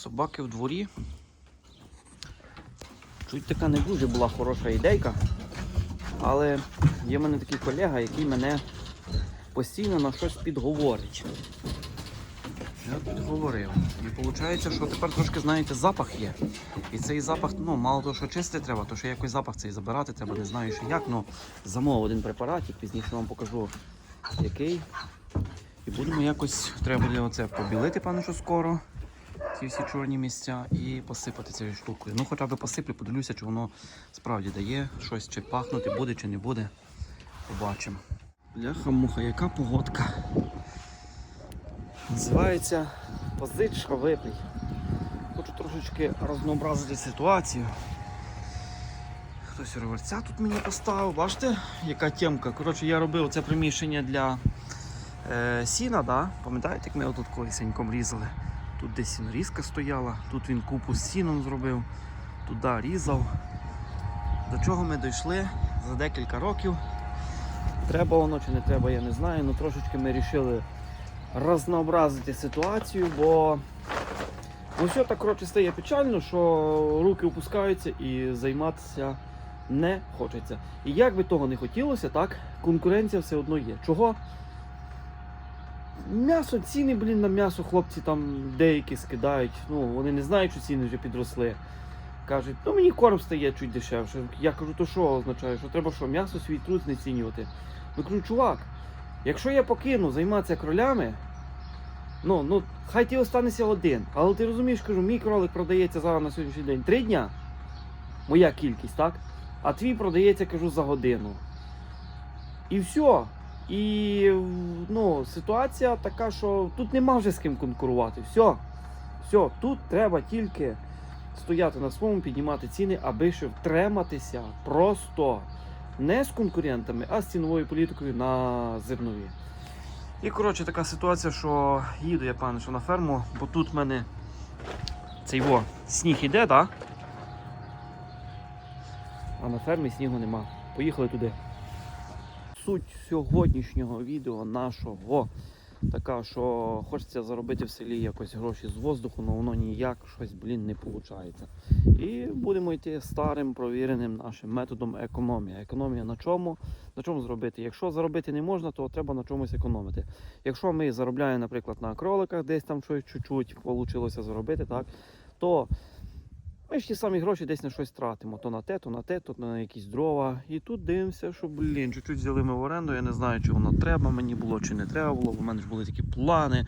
Собаки в дворі. Чуть така не дуже була хороша ідейка. Але є в мене такий колега, який мене постійно на щось підговорить. Я підговорив. І виходить, що тепер трошки, знаєте, запах є. І цей запах, ну, мало того, що чистити треба, то ще якось запах цей забирати треба, не знаю ще як. Ну, замовив один препаратик, пізніше вам покажу який. І будемо якось, треба буде оце побілити, певно, що скоро. Ці всі чорні місця і посипати цією штукою. Ну, хоча б посиплю, подивлюся, чи воно справді дає щось, чи пахнути буде, чи не буде. Побачимо. Бляха-муха, яка погодка. Називається позичка випий. Хочу трошечки рознообразити ситуацію. Хтось реверця тут мені поставив. Бачите, яка темка. Коротше, я робив це приміщення для е, сіна, да? пам'ятаєте, як ми тут колесеньком різали? Тут десь сінорізка стояла, тут він купу з сіном зробив, туди різав. До чого ми дійшли за декілька років. Треба воно чи не треба, я не знаю. Ну трошечки ми вирішили рознообразити ситуацію, бо ну, все так коротше стає печально, що руки опускаються і займатися не хочеться. І як би того не хотілося, так, конкуренція все одно є. Чого? М'ясо, ціни, блін, на м'ясо хлопці там деякі скидають. Ну, вони не знають, що ціни вже підросли. Кажуть, ну мені корм стає чуть дешевше. Я кажу, то що означає? Що треба що, м'ясо свій труд знецінювати? Ну кажу, чувак, якщо я покину займатися кролями, ну, ну, хай ти останешся один. Але ти розумієш, кажу, мій кролик продається зараз на сьогоднішній день три дня. Моя кількість, так? А твій продається, кажу, за годину. І все. І ну, ситуація така, що тут нема вже з ким конкурувати. Все. Все, тут треба тільки стояти на своєму, піднімати ціни, аби ще втриматися просто не з конкурентами, а з ціновою політикою на зернові. І коротше така ситуація, що їду я пане, що на ферму, бо тут в мене цей во, сніг іде, так? А на фермі снігу нема. Поїхали туди. Суть сьогоднішнього відео нашого така, що хочеться заробити в селі якось гроші з воздуху, але воно ніяк щось, блін, не виходить. І будемо йти старим провіреним нашим методом економія. Економія на чому? На чому зробити? Якщо заробити не можна, то треба на чомусь економити. Якщо ми заробляємо, наприклад, на кроликах, десь там щось чуть-чуть вийшло заробити, так, то ми ж ті самі гроші десь на щось тратимо. То на те, то на те, то на якісь дрова. І тут дивимося, що, блін, чуть-чуть взяли ми в оренду. Я не знаю, чи воно треба мені було, чи не треба було. бо в мене ж були такі плани.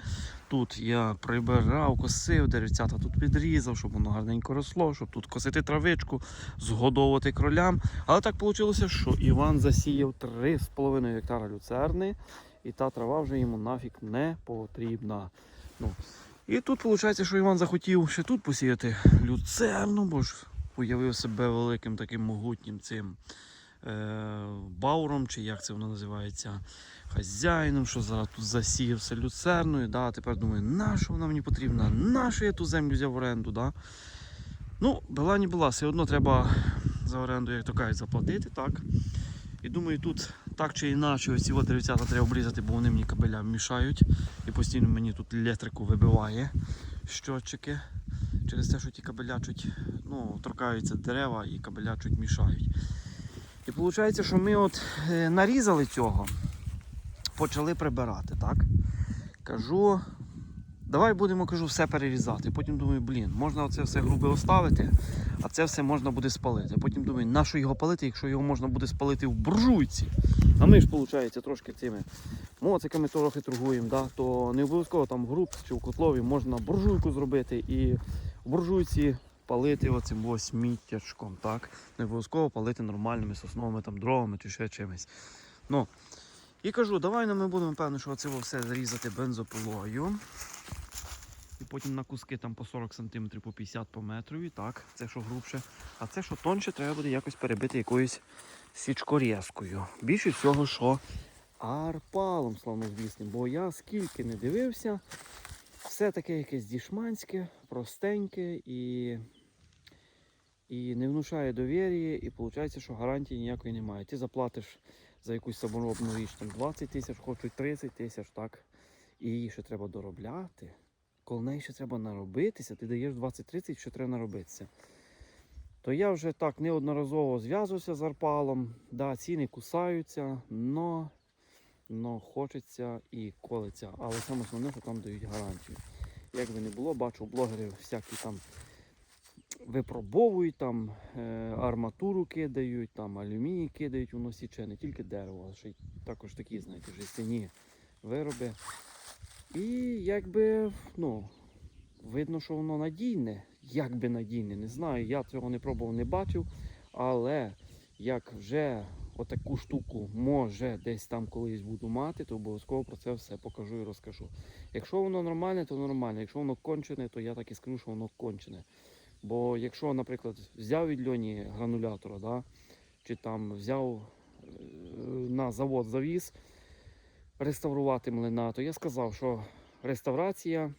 Тут я прибирав, косив, деревцята тут підрізав, щоб воно гарненько росло, щоб тут косити травичку, згодовувати кролям. Але так вийшло, що Іван засіяв 3,5 гектара люцерни, і та трава вже йому нафіг не потрібна. Ну, і тут виходить, що Іван захотів ще тут посіяти люцерну, бо ж уявив себе великим таким могутнім цим е, бауром, чи як це воно називається, хазяїном, що зараз тут засіяв все люцерною. Да, тепер думаю, на що вона мені потрібна, на що я ту землю взяв в оренду. Да? Ну, була не була, все одно треба за оренду, як то кажуть, заплатити, так. І думаю, тут так чи інакше ці от деревцята треба обрізати, бо вони мені кабелям мішають. І постійно мені тут електрику вибиває щотчики. Через те, що ті кабеля чуть ну, торкаються дерева і кабеля чуть мішають. І виходить, що ми от е, нарізали цього, почали прибирати, так? Кажу, давай будемо кажу, все перерізати. Потім думаю, блін, можна це все грубе оставити, а це все можна буде спалити. Потім думаю, на що його палити, якщо його можна буде спалити в буржуйці. А ми ж, виходить, трошки цими моциками трохи торгуємо, да? то не обов'язково там в грубці чи в котлові можна буржуйку зробити і в буржуйці палити оцим ось сміттячком, так? Не обов'язково палити нормальними сосновими там дровами чи ще чимось. Ну, і кажу, давай ну, ми будемо певно, що це все зарізати бензопилою. І потім на куски там по 40 см, по 50 по метрові, так, це що грубше. А це що тонше, треба буде якось перебити якоюсь січкорізкою. Більше всього, що арпалом славнозвісним. Бо я скільки не дивився, все таке якесь дішманське, простеньке і, і не внушає довір'я, і виходить, що гарантії ніякої немає. Ти заплатиш за якусь саморобну річ там 20 тисяч, хочуть 30 тисяч, так. І її ще треба доробляти. Коли неї ще треба наробитися, ти даєш 20-30, що треба наробитися. То я вже так неодноразово зв'язувався з Арпалом. Да, ціни кусаються, но, но хочеться і колиться. Але саме основне, що там дають гарантію. Як би не було, бачу блогерів всякі там випробовують, там е, арматуру кидають, там алюміній кидають, воно січе не тільки дерево, а ще й також такі, знаєте, жестяні вироби. І якби, ну, видно, що воно надійне. Як би надійне, не знаю. Я цього не пробував, не бачив. Але як вже отаку штуку може десь там колись буду мати, то обов'язково про це все покажу і розкажу. Якщо воно нормальне, то нормальне. Якщо воно кончене, то я так і скажу, що воно кончене. Бо якщо, наприклад, взяв від льоні гранулятора, да, чи там взяв е, на завод завіз реставрувати млина, то я сказав, що реставрація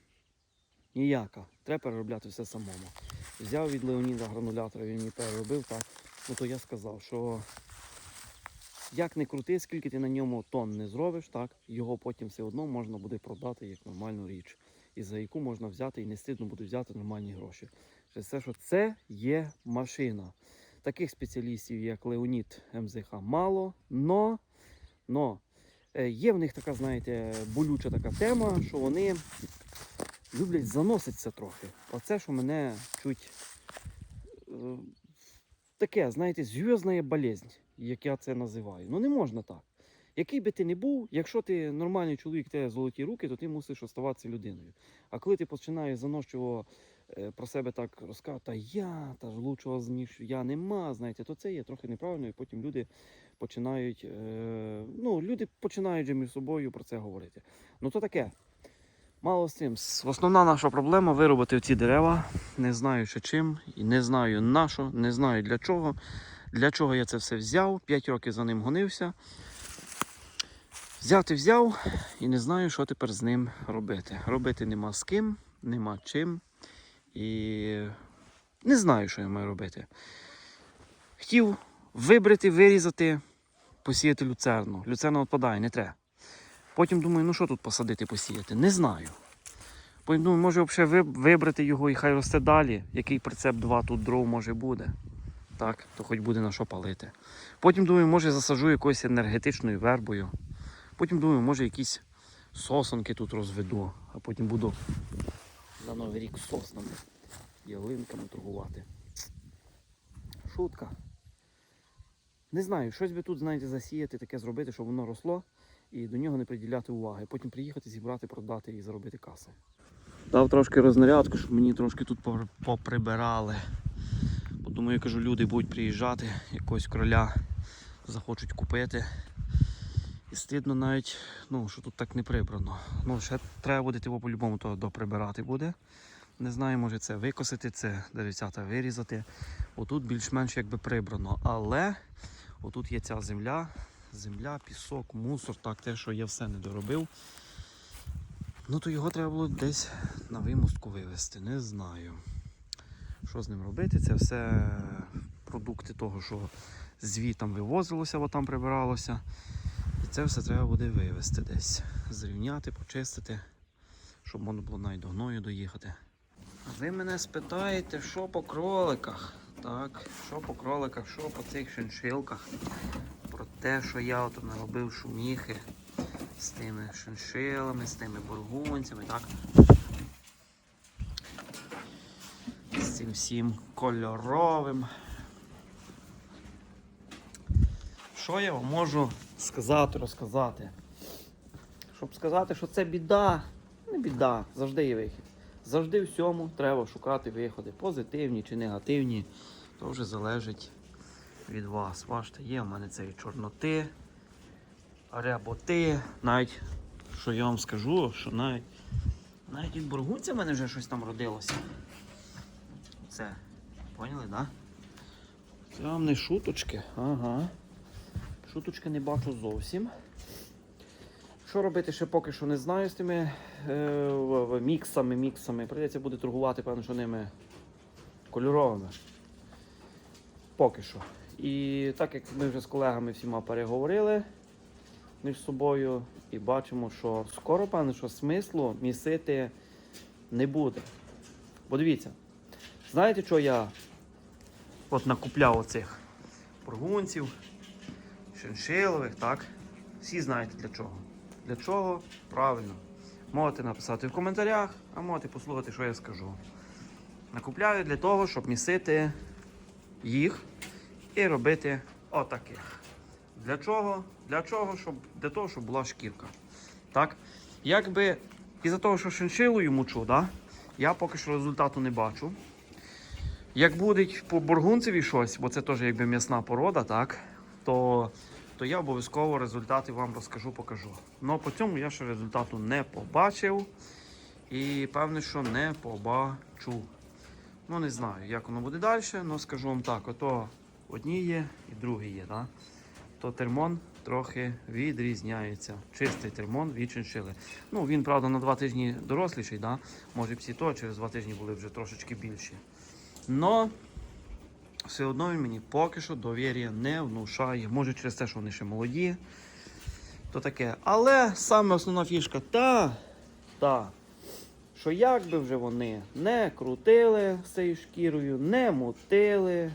ніяка. Треба переробляти все самому. Взяв від Леоніда гранулятора, він мені переробив так. Ну то я сказав, що як не крути, скільки ти на ньому тонн не зробиш, так, його потім все одно можна буде продати як нормальну річ. І за яку можна взяти і не стидно буде взяти нормальні гроші. Через те, що це є машина. Таких спеціалістів, як Леонід МЗХ, мало, но, но є в них така, знаєте, болюча така тема, що вони люблять заноситися трохи. Оце, що мене чуть е, таке, знаєте, зв'язна болезнь, як я це називаю. Ну не можна так. Який би ти не був, якщо ти нормальний чоловік, тебе золоті руки, то ти мусиш оставатися людиною. А коли ти починаєш заносчиво е, про себе так розказувати, та я, та ж лучшого ніж я нема, знаєте, то це є трохи неправильно, і потім люди починають, е, ну, люди починають між собою про це говорити. Ну то таке. Мало з цим. Основна наша проблема виробити ці дерева. Не знаю ще чим, і не знаю на що, не знаю для чого. Для чого я це все взяв, 5 років за ним гонився. Взяти взяв і не знаю, що тепер з ним робити. Робити нема з ким, нема чим. І не знаю, що я маю робити. Хотів вибрати, вирізати, посіяти люцерну. Люцерна відпадає, не треба. Потім думаю, ну що тут посадити, посіяти? Не знаю. Потім думаю, може взагалі вибрати його і хай росте далі. Який прицеп 2 тут дров може буде. Так, то хоч буде на що палити. Потім думаю, може засаджу якоюсь енергетичною вербою. Потім думаю, може якісь сосонки тут розведу, а потім буду на Новий рік соснами, ялинками торгувати. Шутка. Не знаю, щось би тут, знаєте, засіяти, таке зробити, щоб воно росло і до нього не приділяти уваги. Потім приїхати, зібрати, продати і заробити касу. Дав трошки рознарядку, щоб мені трошки тут поприбирали. Бо думаю, кажу, люди будуть приїжджати, якогось кроля захочуть купити. І стидно навіть, ну, що тут так не прибрано. Ну, ще треба буде його по-любому то доприбирати буде. Не знаю, може це викосити, це деревцята вирізати. Отут більш-менш якби прибрано. Але отут є ця земля, земля, пісок, мусор, так, те, що я все не доробив. Ну то його треба було десь на вимостку вивезти, не знаю. Що з ним робити? Це все продукти того, що звітом вивозилося, бо там прибиралося. Це все треба буде вивезти десь. Зрівняти, почистити, щоб можна було навіть до гною доїхати. Ви мене спитаєте, що по кроликах? Так, що по кроликах, що по цих шиншилках? Про те, що я от наробив шуміхи з тими шиншилами, з тими бургунцями, так? З цим всім кольоровим. Що я вам можу сказати, розказати? Щоб сказати, що це біда, не біда, завжди є вихід. Завжди всьому треба шукати виходи, позитивні чи негативні. То вже залежить від вас. Бачите, є в мене цієї чорноти, ряботи. Навіть, що я вам скажу, що навіть, навіть від бургунця в мене вже щось там родилося. Це, поняли, так? Да? Це вам не шуточки. Ага. Шуточки не бачу зовсім. Що робити ще поки що не знаю з тими е, міксами, міксами. Прийдеться буде торгувати, певно, що ними кольоровими. Поки що. І так як ми вже з колегами всіма переговорили між собою і бачимо, що скоро, певно, що смислу місити не буде. Бо дивіться, знаєте, що я от накупляв оцих бургунців, шиншилових, так? Всі знаєте для чого. Для чого? Правильно. Можете написати в коментарях, а можете послухати, що я скажу. Накупляю для того, щоб місити їх і робити отаких. Для чого? Для чого? Щоб, для того, щоб була шкірка. Так? Якби із-за того, що шиншилою мучу, да? я поки що результату не бачу. Як буде по бургунцеві щось, бо це теж якби м'ясна порода, так? То, то я обов'язково результати вам розкажу, покажу. Ну по цьому я ще результату не побачив. І певне, що не побачу. Ну, не знаю, як воно буде далі, але скажу вам так: ото одні є і другі є. Да? То термон трохи відрізняється. Чистий термон від чиншили. Ну, він, правда, на два тижні доросліший, да? може всі то, через два тижні були вже трошечки більші. Но все одно він мені поки що довір'я не внушає. Може через те, що вони ще молоді. То таке. Але саме основна фішка та, та, що як би вже вони не крутили цією шкірою, не мутили,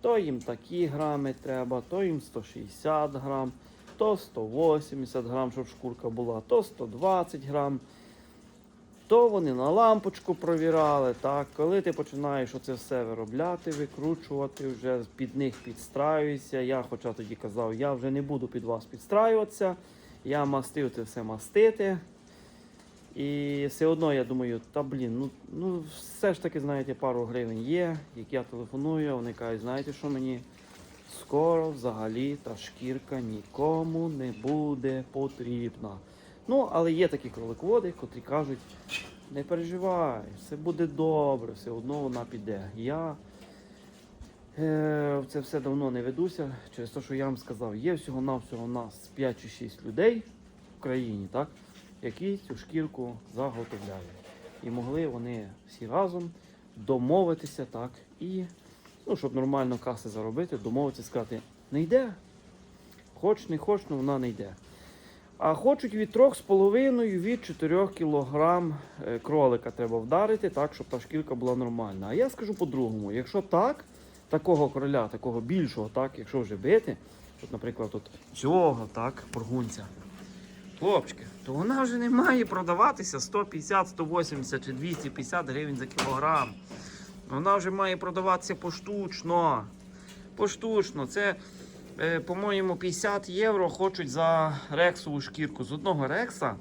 то їм такі грами треба, то їм 160 грам, то 180 грам, щоб шкурка була, то 120 грам. То вони на лампочку провірали, так, коли ти починаєш оце все виробляти, викручувати, вже під них підстраюєшся. Я, хоча тоді казав, я вже не буду під вас підстраюватися, я мастив це все мастити. І все одно я думаю, та блін, ну, ну все ж таки, знаєте, пару гривень є, як я телефоную, вони кажуть, знаєте, що мені скоро взагалі та шкірка нікому не буде потрібна. Ну, але є такі кролиководи, котрі кажуть, не переживай, все буде добре, все одно вона піде. Я е, це все давно не ведуся, через те, що я вам сказав, є всього-навсього у нас 5 чи 6 людей в країні, так, які цю шкірку заготовляють. І могли вони всі разом домовитися, так, і, ну, щоб нормально каси заробити, домовитися, сказати, не йде. Хоч не хоч, але вона не йде. А хочуть від 3,5 від 4 кг е, кролика треба вдарити, так, щоб та шкірка була нормальна. А я скажу по-другому, якщо так, такого короля, такого більшого, так, якщо вже бити, от, наприклад, от цього так, бургунця, хлопчики, то вона вже не має продаватися 150, 180 чи 250 гривень за кілограм. Вона вже має продаватися поштучно. Поштучно. Це по-моєму, 50 євро хочуть за рексову шкірку. З одного рекса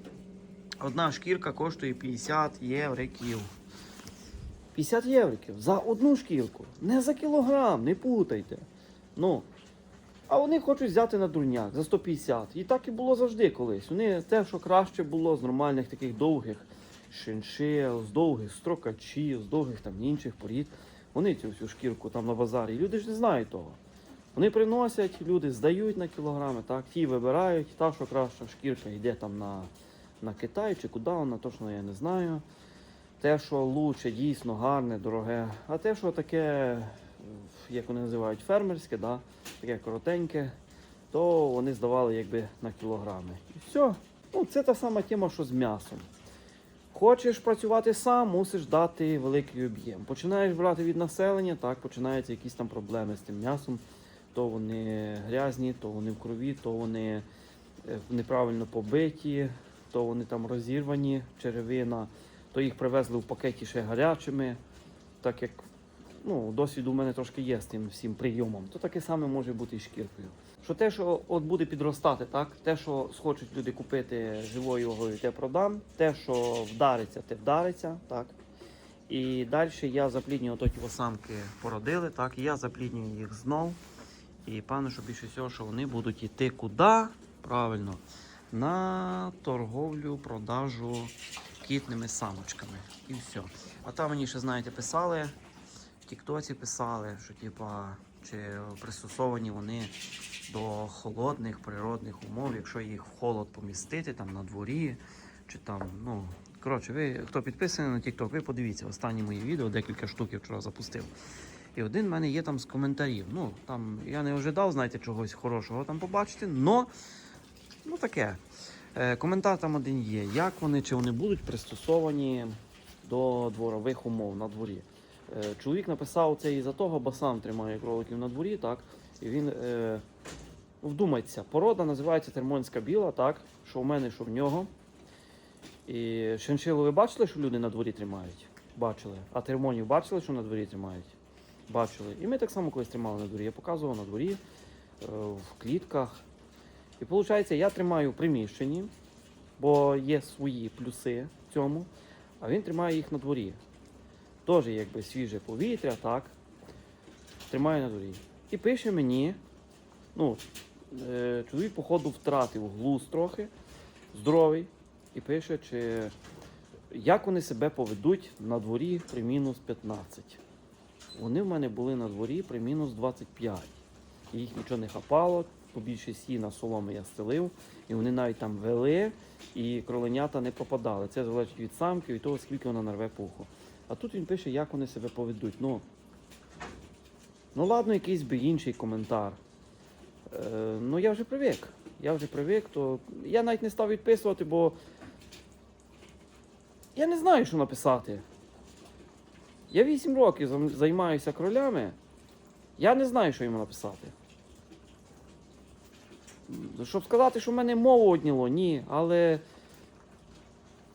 одна шкірка коштує 50 євриків. 50 євриків за одну шкірку. Не за кілограм, не путайте. Ну. А вони хочуть взяти на дурняк за 150. І так і було завжди колись. Вони те, що краще було з нормальних таких довгих шиншил, з довгих строкачів, з довгих там інших порід. Вони цю всю шкірку там на базарі. Люди ж не знають того. Вони приносять, люди здають на кілограми, так, ті вибирають, та, що краща шкірка йде там на, на Китай чи куди вона, точно я не знаю. Те, що лучше, дійсно гарне, дороге, а те, що таке, як вони називають, фермерське, да, таке коротеньке, то вони здавали якби на кілограми. І все. Ну, це та сама тема, що з м'ясом. Хочеш працювати сам, мусиш дати великий об'єм. Починаєш брати від населення, так, починаються якісь там проблеми з тим м'ясом то вони грязні, то вони в крові, то вони е, неправильно побиті, то вони там розірвані, черевина, то їх привезли в пакеті ще гарячими. Так як ну, досвід у мене трошки є з тим всім прийомом, то таке саме може бути і шкіркою. Що те, що от буде підростати, так? те, що схочуть люди купити живою вагою, те продам, те, що вдариться, те вдариться. так. І далі я запліднюю ототі самки породили, так, я запліднюю їх знов. І певно, що більше всього, що вони будуть йти куди? Правильно, на торговлю, продажу кітними самочками. І все. А там мені ще, знаєте, писали, в Тіктоці писали, що типа, чи пристосовані вони до холодних природних умов, якщо їх в холод помістити там на дворі, чи там, ну. Коротше, ви, хто підписаний на TikTok, ви подивіться останні мої відео, декілька штук я вчора запустив. І один в мене є там з коментарів. Ну, там я не ожидав, знаєте, чогось хорошого там побачити, но ну таке. Е, коментар там один є. Як вони, чи вони будуть пристосовані до дворових умов на дворі. Е, Чоловік написав це із-за того, бо сам тримає кроликів на дворі, так? І він е, вдумайтеся, порода називається термонська біла, так? Що в мене, що в нього. І шиншилу ви бачили, що люди на дворі тримають? Бачили. А термонів бачили, що на дворі тримають? Бачили. І ми так само колись тримали на дворі. Я показував на дворі, е, в клітках. І виходить, я тримаю в приміщенні, бо є свої плюси в цьому, а він тримає їх на дворі. Теж якби свіже повітря, так. Тримає на дворі. І пише мені, ну, е, чоловік, походу, втратив глузд трохи, здоровий, і пише, чи як вони себе поведуть на дворі при мінус 15. Вони в мене були на дворі при мінус 25. Їх нічого не хапало, побільше сіна соломи я стелив, і вони навіть там вели, і кроленята не пропадали. Це залежить від самки, від того, скільки вона нарве пуху. А тут він пише, як вони себе поведуть. Ну, ну ладно, якийсь би інший коментар. Е, ну я вже привик. Я вже привик, то я навіть не став відписувати, бо я не знаю, що написати. Я 8 років займаюся кролями. Я не знаю, що йому написати. Щоб сказати, що в мене мову одняло, ні, але.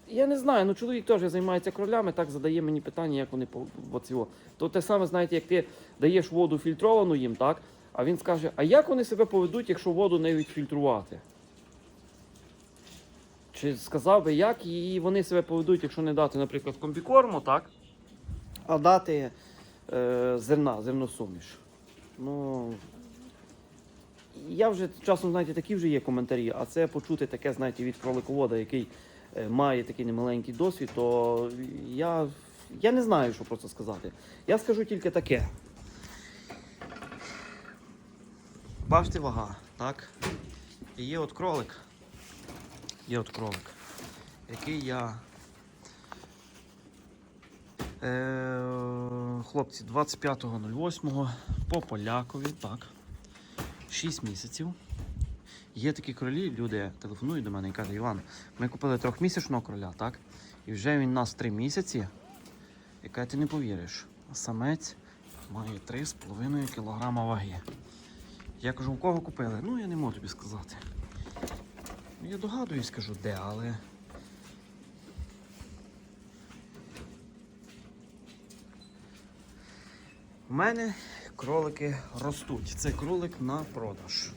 Я не знаю, ну чоловік теж займається кролями, так задає мені питання, як вони по цього. То те саме, знаєте, як ти даєш воду фільтровану їм, так? А він скаже, а як вони себе поведуть, якщо воду не відфільтрувати? Чи сказав би, як і вони себе поведуть, якщо не дати, наприклад, комбікорму, так? Дати е, зерна, зерносуміш. Ну. Я вже часом, знаєте, такі вже є коментарі, а це почути таке, знаєте, від кроликовода, який е, має такий немаленький досвід, то я, я не знаю, що просто сказати. Я скажу тільки таке. Бачите вага, так? І є от кролик. Є от кролик, який я. Е, хлопці, 25.08 по полякові, так. 6 місяців. Є такі кролі, люди телефонують до мене і кажуть, Іван, ми купили трьохмісячного кроля, так? І вже він у нас 3 місяці. Яка ти не повіриш, самець має 3,5 кг ваги. Я кажу, у кого купили? Ну, я не можу тобі сказати. Я догадуюсь, кажу, де, але. У мене кролики ростуть. Це кролик на продаж.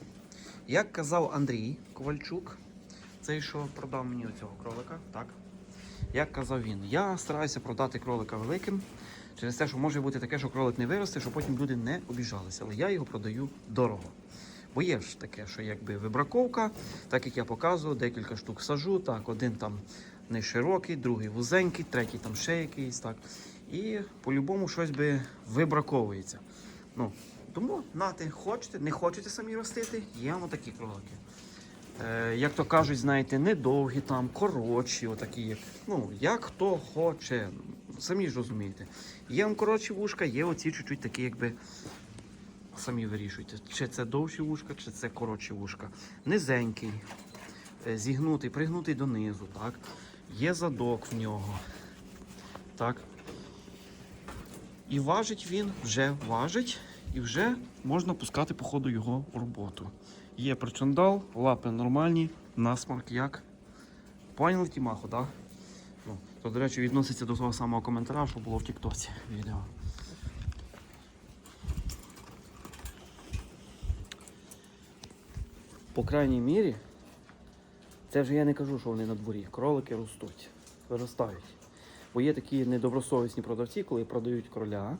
Як казав Андрій Ковальчук, цей, що продав мені оцього кролика, так? Як казав він, я стараюся продати кролика великим через те, що може бути таке, що кролик не виросте, що потім люди не обіжалися. Але я його продаю дорого. Бо є ж таке, що якби вибраковка, так як я показував, декілька штук сажу, так, один там не широкий, другий вузенький, третій там ще якийсь, так. І по-любому щось би вибраковується. Ну, тому нати, хочете, не хочете самі ростити, є вам такі кролики. Е, як то кажуть, знаєте, не довгі там, коротші, отакі, ну, як хто хоче. Самі ж розумієте. Є вам коротші вушка, є оці чуть-чуть такі, якби. Самі вирішуйте, чи це довші вушка, чи це коротші вушка. Низенький, е, зігнутий, пригнутий донизу, так. Є задок в нього. Так. І важить він, вже важить, і вже можна пускати по ходу його в роботу. Є причандал, лапи нормальні, насмарк як. Поняли Тімаху, так? Ну, то, до речі, відноситься до того самого коментаря, що було в Тіктоці відео. По крайній мірі, це вже я не кажу, що вони на дворі. Кролики ростуть, виростають. Бо є такі недобросовісні продавці, коли продають кроля,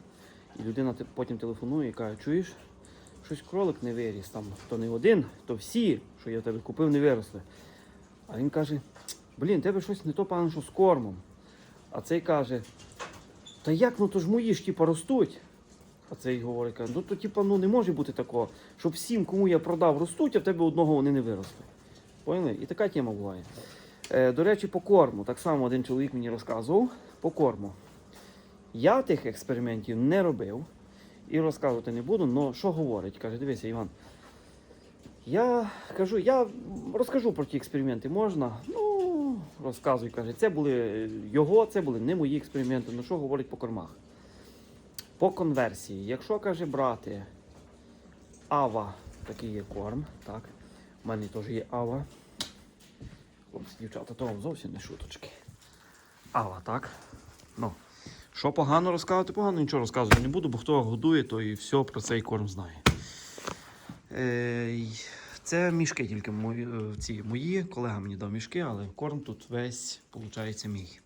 і людина потім телефонує і каже, чуєш, щось кролик не виріс, там то не один, то всі, що я в тебе купив, не виросли. А він каже, блін, тебе щось не то пане, що з кормом. А цей каже, та як, ну то ж мої ж типа ростуть. А цей говорить, каже, ну то типа ну не може бути такого, щоб всім, кому я продав, ростуть, а в тебе одного вони не виросли. Поняли? І така тема буває. Е, до речі, по корму. Так само один чоловік мені розказував по корму. Я тих експериментів не робив і розказувати не буду, але що говорить? Каже, дивися, Іван. Я кажу, я розкажу про ті експерименти можна. Ну, розказує, каже, це були його, це були не мої експерименти. Ну що говорить по кормах? По конверсії, якщо каже брати Ава, такий є корм, так. У мене теж є Ава. Хлопці, дівчата, то вам зовсім не шуточки. Ава, так? Ну, що погано розказувати, погано нічого розказувати не буду, бо хто годує, то і все про цей корм знає. Е, це мішки тільки мої, е, ці мої. Колега мені дав мішки, але корм тут весь, виходить, мій.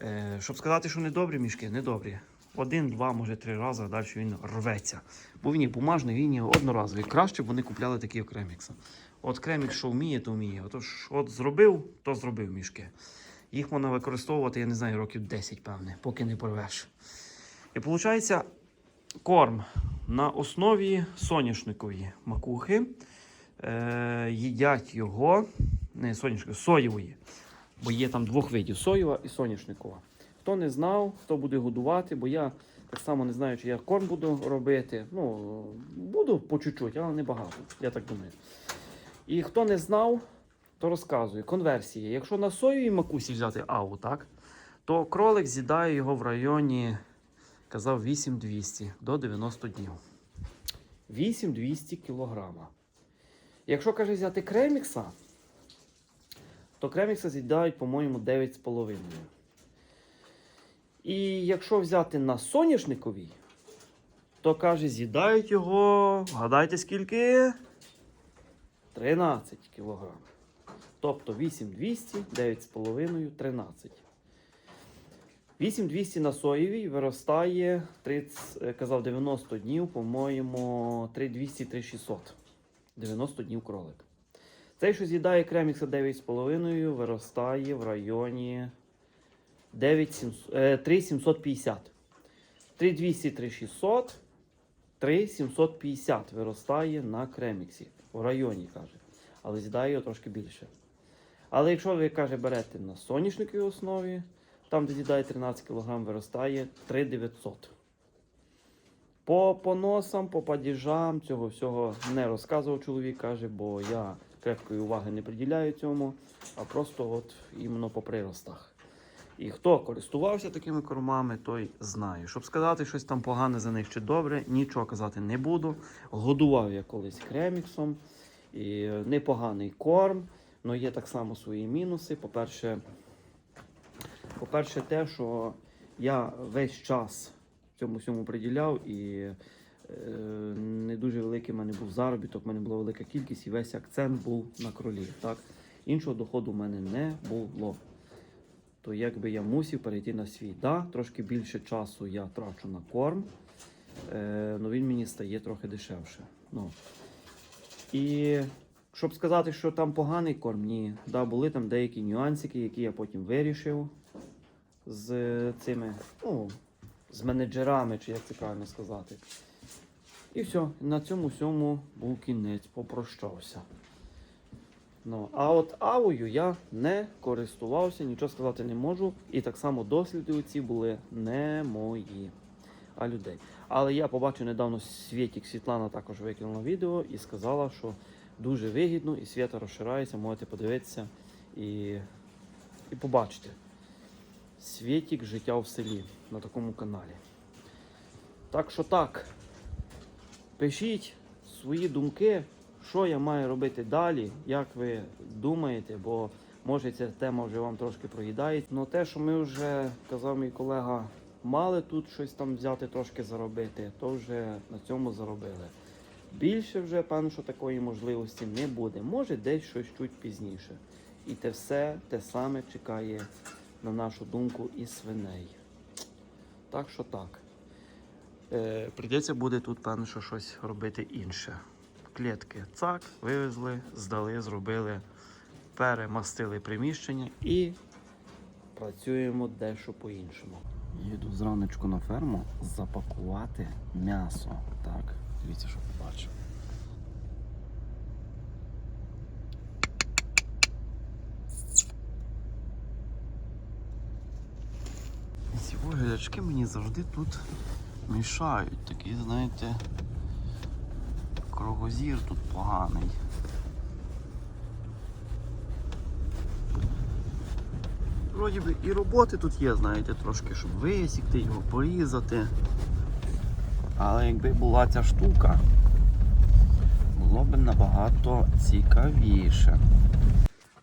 Е, щоб сказати, що недобрі мішки, недобрі. Один, два, може три рази, а далі він рветься. Бо він є бумажний, він є одноразовий. Краще б вони купляли такі окремікса. От кремікс, що вміє, то вміє. Отож, от зробив, то зробив мішки. Їх можна використовувати, я не знаю, років 10, певне, поки не порвеш. І виходить, корм на основі соняшникової макухи. Е, їдять його, не соняшникової, соєвої. Бо є там двох видів соєва і соняшникова. Хто не знав, хто буде годувати, бо я так само не знаю, чи я корм буду робити. Ну, буду по чуть-чуть, але не багато, я так думаю. І хто не знав, то розказую. Конверсія. Якщо на соєвій макусі взяти аву, так, то кролик з'їдає його в районі, казав, 8200 до 90 днів. 8200 кілограма. Якщо каже взяти кремікса, то кремікса з'їдають, по-моєму, 9,5. І якщо взяти на соняшниковій, то каже, з'їдають його, гадайте скільки? 13 кілограм. Тобто 8200, 9,5, 13. 8200 на соєвій виростає 30, е, казав 90 днів, по-моєму, 3200, 3600. 90 днів кролик. Цей, що з'їдає кремікса 9,5, виростає в районі 9700, 3750. 3200, 3600, 3750 виростає на креміксі. В районі, каже. Але з'їдає його трошки більше. Але якщо ви, каже, берете на соняшниковій основі, там, де з'їдає 13 кг, виростає 3900. По поносам, по падіжам цього всього не розказував чоловік, каже, бо я крепкої уваги не приділяю цьому, а просто от іменно по приростах. І хто користувався такими кормами, той знає. Щоб сказати щось там погане за них чи добре, нічого казати не буду. Годував я колись креміксом. І непоганий корм, але є так само свої мінуси. По-перше, по-перше, те, що я весь час цьому всьому приділяв і е, не дуже великий в мене був заробіток, в мене була велика кількість і весь акцент був на кролі. Так? Іншого доходу в мене не було. То якби я мусив перейти на свій. Да, трошки більше часу я трачу на корм, е, але він мені стає трохи дешевше. Ну, і щоб сказати, що там поганий корм, ні. Да, були там деякі нюансики, які я потім вирішив з цими, ну, з менеджерами, чи як це правильно сказати. І все, на цьому всьому був кінець, попрощався. Ну, а от авою я не користувався, нічого сказати не можу. І так само досліди ці були не мої, а людей. Але я побачив недавно Світік Світлана також викинула відео і сказала, що дуже вигідно і свята розширається, можете подивитися і, і побачити. Світік життя в селі на такому каналі. Так що так, пишіть свої думки, що я маю робити далі, як ви думаєте, бо може ця тема вже вам трошки проїдає. Ну те, що ми вже, казав мій колега, мали тут щось там взяти, трошки заробити, то вже на цьому заробили. Більше вже, певно, що такої можливості не буде. Може десь щось чуть пізніше. І те все те саме чекає, на нашу думку, і свиней. Так що так. Е, прийдеться буде тут, певно, що щось робити інше. Клітки цак, вивезли, здали, зробили, перемастили приміщення і працюємо дещо по-іншому. Їду зраночку на ферму запакувати м'ясо. Так, дивіться, що побачив. Ці вуглячки мені завжди тут мішають. Такий, знаєте, кругозір тут поганий. вроді би і роботи тут є, знаєте, трошки, щоб висікти його, порізати. Але якби була ця штука, було б набагато цікавіше.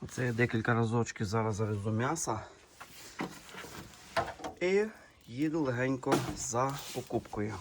Оце я декілька разочків зараз завезу м'яса. І їду легенько за покупкою.